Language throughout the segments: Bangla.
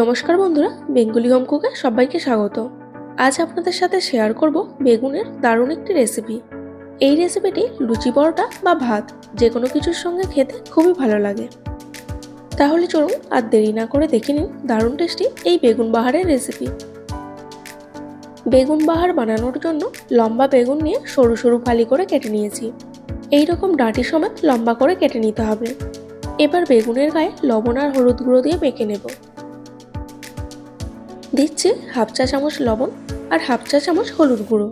নমস্কার বন্ধুরা, বেঙ্গুলি হোম সবাইকে স্বাগত। আজ আপনাদের সাথে শেয়ার করব বেগুনের দারুণ একটি রেসিপি এই রেসিপিটি লুচি পরোটা বা ভাত যে কোনো কিছুর সঙ্গে খেতে খুবই ভালো লাগে। তাহলে চলুন আর দেরি না করে দেখে নিন দারুণ টেস্টি এই বেগুন বাহারের রেসিপি বেগুন বাহার বানানোর জন্য লম্বা বেগুন নিয়ে সরু সরু ফালি করে কেটে নিয়েছি। এই রকম ডাঁটি সমেত লম্বা করে কেটে নিতে হবে। এবার বেগুনের গায়ে লবণ আর হলুদ গুঁড়ো দিয়ে মেখে নেব। দিচ্ছি হাফ চা চামচ লবণ আর হাফ চা চামচ হলুদ গুঁড়ো।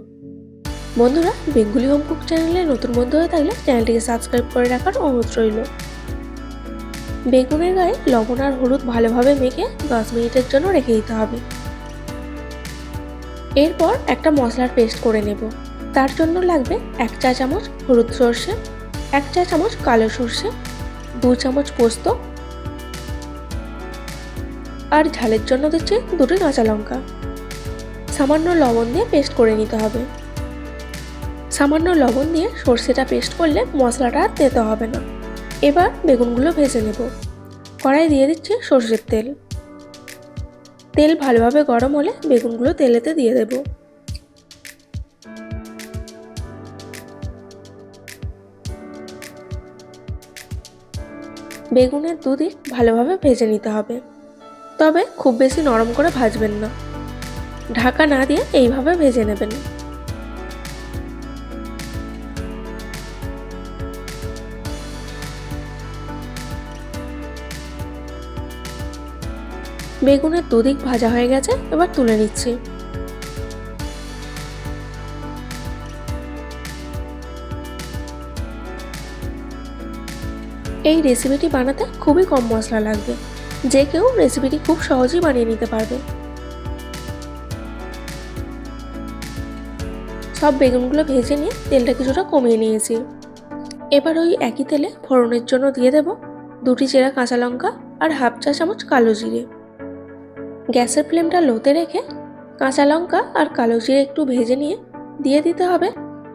বন্ধুরা, বেঙ্গুলি হোম কুক চ্যানেলে নতুন বন্ধু হয়ে থাকলে চ্যানেলটিকে সাবস্ক্রাইব করে রাখার অনুরোধ রইল। বেগুনের গায়ে লবণ আর হলুদ ভালোভাবে মেখে দশ মিনিটের জন্য রেখে দিতে হবে। এরপর একটা মশলার পেস্ট করে নেব। তার জন্য লাগবে এক চা চামচ হলুদ সর্ষে, এক চা চামচ কালো সর্ষে, দু চামচ পোস্ত আর ঝালের জন্য দিচ্ছি দুটো কাঁচা লঙ্কা। সামান্য লবণ দিয়ে পেস্ট করে নিতে হবে। সামান্য লবণ দিয়ে সর্ষেটা পেস্ট করলে মশলাটা আর তেতে হবে না। এবার বেগুনগুলো ভেজে নেব। কড়াই দিয়ে দিচ্ছি সর্ষের তেল। তেল ভালোভাবে গরম হলে বেগুনগুলো তেলেতে দিয়ে দেব। বেগুনের দুদিক ভালোভাবে ভেজে নিতে হবে। তবে খুব বেশি নরম করে ভাজবেন না। ঢাকা না দিয়ে এইভাবে ভেজে নেবেন। বেগুনের দুদিক ভাজা হয়ে গেছে, এবার তুলে নিচ্ছি। এই রেসিপিটি বানাতে খুবই কম মশলা লাগবে। যে কেউ রেসিপিটি খুব সহজেই বানিয়ে নিতে পারবে। সব বেগুনগুলো ভেজে নিয়ে তেলটা কিছুটা কমিয়ে নিয়েছি। এবার ওই একই তেলে ফোড়নের জন্য দিয়ে দেব দুটি চেরা কাঁচা লঙ্কা আর হাফ চা চামচ কালো জিরে। গ্যাসের ফ্লেমটা লোতে রেখে কাঁচা লঙ্কা আর কালো জিরে একটু ভেজে নিয়ে দিয়ে দিতে হবে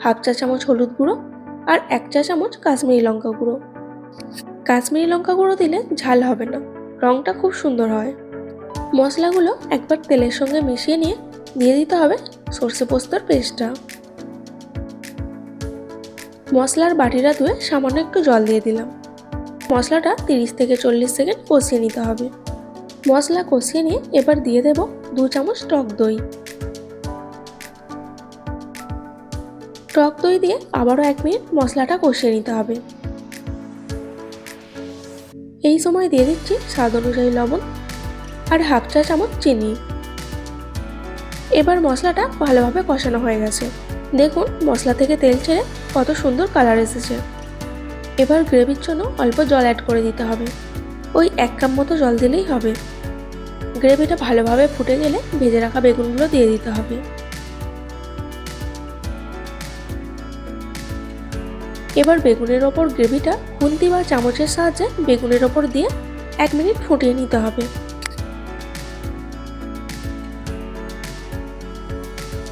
হাফ চা চামচ হলুদ গুঁড়ো আর এক চা চামচ কাশ্মীরি লঙ্কা গুঁড়ো। কাশ্মীরি লঙ্কা গুঁড়ো দিলে ঝাল হবে না। রঙটা খুব সুন্দর হয়। মশলাগুলো একবার তেলের সঙ্গে মিশিয়ে নিয়ে দিয়ে দিতে হবে সর্ষে পোস্তর পেস্টটা। মশলার বাটিটা ধুয়ে সামান্য একটু জল দিয়ে দিলাম। মশলাটা তিরিশ থেকে চল্লিশ সেকেন্ড কষিয়ে নিতে হবে। মশলা কষিয়ে নিয়ে এবার দিয়ে দেব দু চামচ টক দই। টক দই দিয়ে আবারও এক মিনিট মশলাটা কষিয়ে নিতে হবে। এই সময় দিয়ে দিচ্ছি স্বাদ অনুযায়ী লবণ আর হাফ চা চামচ চিনি। এবার মশলাটা ভালোভাবে কষানো হয়ে গেছে। দেখুন, মশলা থেকে তেল ছেড়ে কত সুন্দর কালার এসেছে। এবার গ্রেভির জন্য অল্প জল অ্যাড করে দিতে হবে। ওই এক কাপ মতো জল দিলেই হবে। গ্রেভিটা ভালোভাবে ফুটে গেলে ভেজে রাখা বেগুনগুলো দিয়ে দিতে হবে। এবার বেগুনের ওপর গ্রেভিটা খুন্তি বা চামচের সাহায্যে বেগুনের ওপর দিয়ে এক মিনিট ফুটিয়ে নিতে হবে।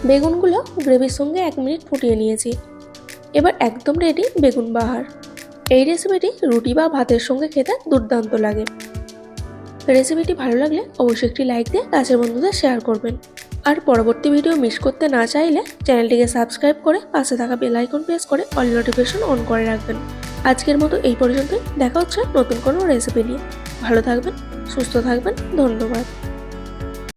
বেগুনগুলো গ্রেভির সঙ্গে এক মিনিট ফুটিয়ে নিয়েছি। এবার একদম রেডি বেগুন বাহার। এই রেসিপিটি রুটি বা ভাতের সঙ্গে খেতে দুর্দান্ত লাগে। রেসিপিটি ভালো লাগলে অবশ্যই একটি লাইক দিয়ে কাছের বন্ধুদের শেয়ার করবেন। আর পরবর্তী ভিডিও মিস করতে না চাইলে চ্যানেলটিকে সাবস্ক্রাইব করে পাশে থাকা বেল আইকন প্রেস করে অল নোটিফিকেশন অন করে রাখবেন। আজকের মতো এই পর্যন্তই। দেখা হচ্ছে নতুন কোনো রেসিপি নিয়ে। ভালো থাকবেন, সুস্থ থাকবেন। ধন্যবাদ।